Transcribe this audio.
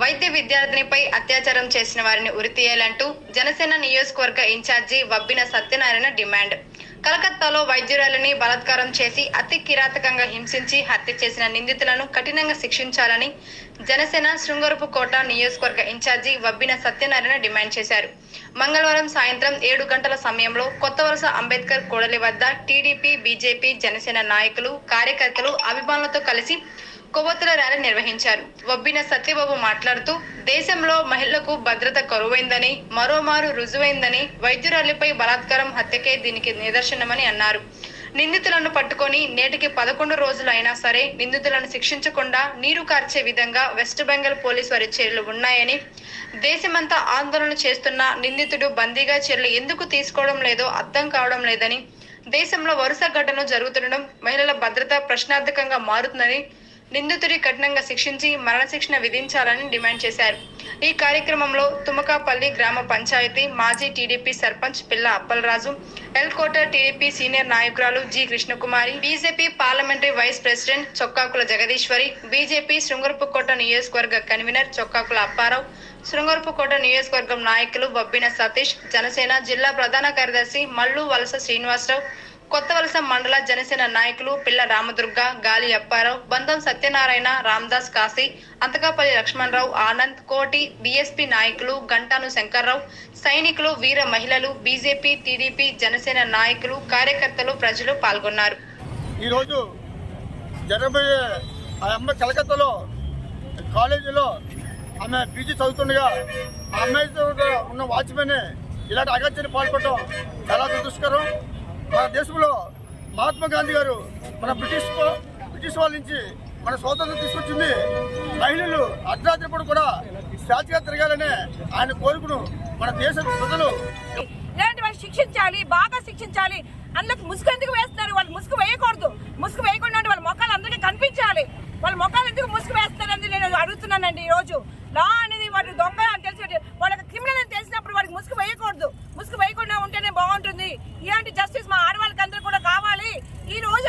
వైద్య విద్యార్థినిపై అత్యాచారం చేసిన వారిని ఉరితీయాలంటూ జనసేన నియోజకవర్గ ఇన్ఛార్జి వబ్బిన సత్యనారాయణ డిమాండ్. కలకత్తాలో వైద్యురాలిని బలాత్కారం చేసి అతి కిరాతకంగా హింసించి హత్య చేసిన నిందితులను కఠినంగా శిక్షించాలని జనసేన శృంగరపు కోట నియోజకవర్గ ఇన్ఛార్జి వబ్బిన సత్యనారాయణ డిమాండ్ చేశారు. మంగళవారం సాయంత్రం ఏడు గంటల సమయంలో కొత్త వలస అంబేద్కర్ కూడలి వద్ద టీడీపీ బీజేపీ జనసేన నాయకులు కార్యకర్తలు అభిమానులతో కలిసి కొవ్వొత్తుల ర్యాలీ నిర్వహించారు. వబ్బిన సత్యబాబు మాట్లాడుతూ దేశంలో మహిళలకు భద్రత కరువైందని మరోమారు రుజువైందని వైద్యురాలిపై బలాత్కారం హత్యకే దీనికి నిదర్శనమని అన్నారు. నిందితులను పట్టుకొని నేటికి పదకొండు రోజులు అయినా సరే నిందితులను శిక్షించకుండా నీరు కార్చే విధంగా వెస్ట్ బెంగాల్ పోలీస్ వారి చర్యలు ఉన్నాయని దేశమంతా ఆందోళన చేస్తున్న నిందితుడు బందీగా చర్యలు ఎందుకు తీసుకోవడం లేదో అర్థం కావడం లేదని దేశంలో వరుస ఘటనలు జరుగుతుండడం మహిళల భద్రత ప్రశ్నార్థకంగా మారుతుందని నిందితుడి కఠినంగా శిక్షించి మరణశిక్షణ విధించాలని డిమాండ్ చేశారు. ఈ కార్యక్రమంలో తుమకాపల్లి గ్రామ పంచాయతీ మాజీ TDP sarpanch Pilla Appalaraju Elkota TDP senior నాయకురాలు G Krishnakumari BJP parliamentary vice president Chokkakula Jagadeeswari BJP Srungavarapukota నియోజకవర్గ కన్వీనర్ చొక్కాకుల అప్పారావు శృంగరపుకోట నియోజకవర్గం నాయకులు బొబ్బిన సతీష్ జనసేన జిల్లా ప్రధాన కార్యదర్శి మల్లు వలస శ్రీనివాసరావు కొత్త వలస మండల జనసేన నాయకులు పిల్ల రామదుర్గ గాలి అప్పారావు బంధం సత్యనారాయణ రామదాస్ కాశీ అంతకాపల్లి లక్ష్మణరావు ఆనంద్ కోటి బీఎస్పీ నాయకులు గంటాను శంకర్రావు సైనికులు వీర మహిళలు బీజేపీ టీడీపీ జనసేన నాయకులు కార్యకర్తలు ప్రజలు పాల్గొన్నారు. ఈరోజు జరగబోయే ఆ కలకత్తాలో కాలేజీలో ఆమె పీజీ చదువుతుండగా ఆ అమ్మాయితో ఉన్న వాచ్మెన్ ఇలాంటి అగత్యని పాల్పడటం చాలా దుష్కరం మన దేశంలో మహాత్మా గాంధీ గారు మన బ్రిటిష్ బ్రిటిష్ వాళ్ళ నుంచి మన స్వాతంత్రం తీసుకొచ్చింది. మహిళలు అర్ధరాత్రిప్పుడు కూడా స్వేచ్ఛగా తిరగాలనే ఆయన కోరికను మన దేశ ప్రజలు. ఇలాంటి వాళ్ళు శిక్షించాలి బాగా శిక్షించాలి. అందులోకి ముసుగు ఎందుకు వేస్తున్నారు? వాళ్ళు ముసుగు వేయకూడదు. ముసుగు వేయకుండా వాళ్ళు బాగుంటుంది. ఇలాంటి జస్టిస్ మా ఆడవాళ్ళకి అందరూ కూడా కావాలి. ఈ రోజు